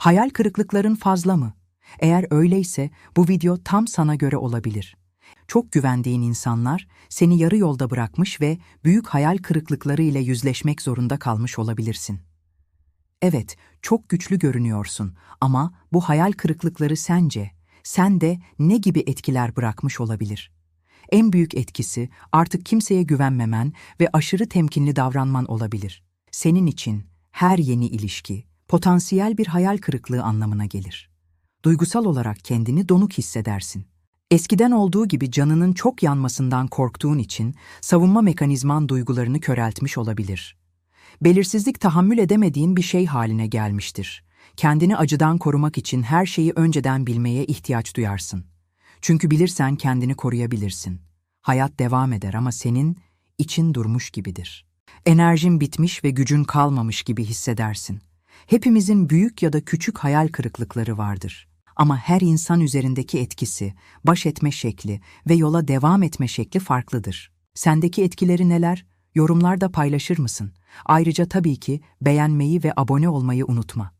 Hayal kırıklıkların fazla mı? Eğer öyleyse bu video tam sana göre olabilir. Çok güvendiğin insanlar seni yarı yolda bırakmış ve büyük hayal kırıklıkları ile yüzleşmek zorunda kalmış olabilirsin. Evet, çok güçlü görünüyorsun ama bu hayal kırıklıkları sence, sende ne gibi etkiler bırakmış olabilir? En büyük etkisi artık kimseye güvenmemen ve aşırı temkinli davranman olabilir. Senin için her yeni ilişki potansiyel bir hayal kırıklığı anlamına gelir. Duygusal olarak kendini donuk hissedersin. Eskiden olduğu gibi canının çok yanmasından korktuğun için savunma mekanizman duygularını köreltmiş olabilir. Belirsizlik tahammül edemediğin bir şey haline gelmiştir. Kendini acıdan korumak için her şeyi önceden bilmeye ihtiyaç duyarsın. Çünkü bilirsen kendini koruyabilirsin. Hayat devam eder ama senin için durmuş gibidir. Enerjin bitmiş ve gücün kalmamış gibi hissedersin. Hepimizin büyük ya da küçük hayal kırıklıkları vardır. Ama her insan üzerindeki etkisi, baş etme şekli ve yola devam etme şekli farklıdır. Sendeki etkileri neler? Yorumlarda paylaşır mısın? Ayrıca tabii ki beğenmeyi ve abone olmayı unutma.